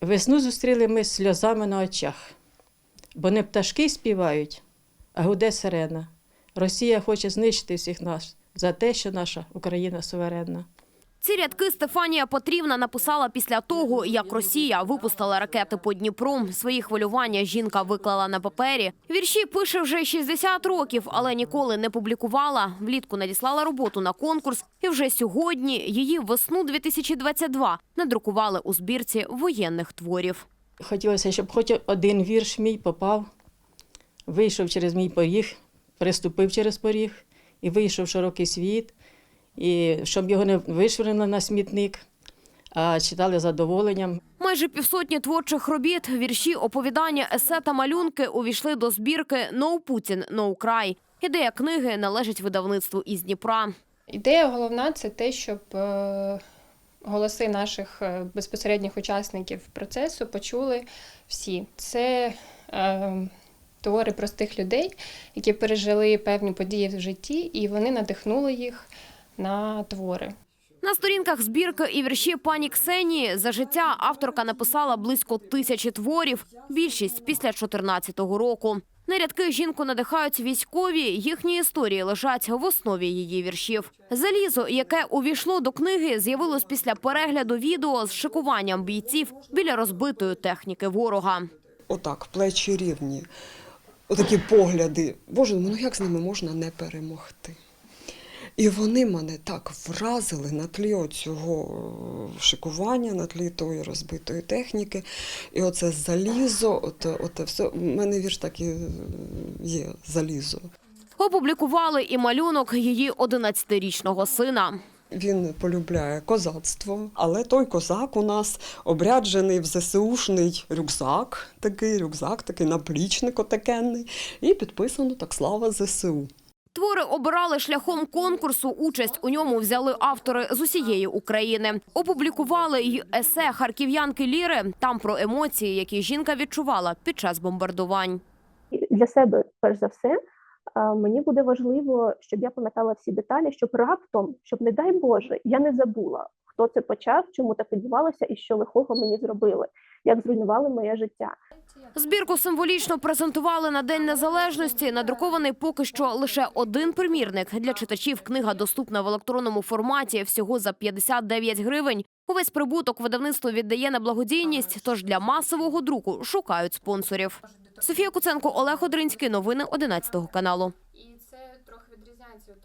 Весну зустріли ми сльозами на очах, бо не пташки співають, а гуде сирена. Росія хоче знищити всіх нас за те, що наша Україна суверенна. Ці рядки Стефанія Петрівна написала після того, як Росія випустила ракети по Дніпру. Свої хвилювання жінка виклала на папері. Вірші пише вже 60 років, але ніколи не публікувала. Влітку надіслала роботу на конкурс, і вже сьогодні її весну 2022 надрукували у збірці воєнних творів. Хотілося, щоб хоч один вірш мій попав, вийшов через мій поріг, переступив через поріг і вийшов в широкий світ, і щоб його не вишвирнули на смітник, а читали з задоволенням. Майже півсотні творчих робіт, вірші, оповідання, есе та малюнки увійшли до збірки «No Putin, No Cry». Ідея книги належить видавництву із Дніпра. Ідея головна це те, щоб е, голоси наших е, безпосередніх учасників процесу почули всі. Це е, твори простих людей, які пережили певні події в житті, і вони надихнули їх на твори. На сторінках збірки і вірші пані Ксенії за життя авторка написала близько тисячі творів, більшість після 14-го року. На рядки жінку надихають військові, їхні історії лежать в основі її віршів. Залізо, яке увійшло до книги, з'явилось після перегляду відео з шикуванням бійців біля розбитої техніки ворога. Отак, плечі рівні, отакі погляди. Боже, ну як з ними можна не перемогти? І вони мене так вразили на тлі цього шикування, на тлі тої розбитої техніки. І оце залізо, оте, оте все. У мене вірш так і є залізо. Опублікували і малюнок її 11-річного сина. Він полюбляє козацтво, але той козак у нас обряджений в ЗСУшний рюкзак, такий рюкзак, такий наплічник отакенний, і підписано так слава ЗСУ. Твори обирали шляхом конкурсу. Участь у ньому взяли автори з усієї України. Опублікували й есе харків'янки Ліри. Там про емоції, які жінка відчувала під час бомбардувань. Для себе, перш за все, мені буде важливо, щоб я пам'ятала всі деталі, щоб раптом, щоб, не дай Боже, я не забула, хто це почав, чому так відбувалося і що лихого мені зробили, як зруйнували моє життя. Збірку символічно презентували на День Незалежності. Надрукований поки що лише один примірник. Для читачів книга доступна в електронному форматі всього за 59 гривень. Увесь прибуток видавництво віддає на благодійність, тож для масового друку шукають спонсорів. Софія Куценко, Олег Одринський. Новини 11 каналу. І це трохи відрізняється від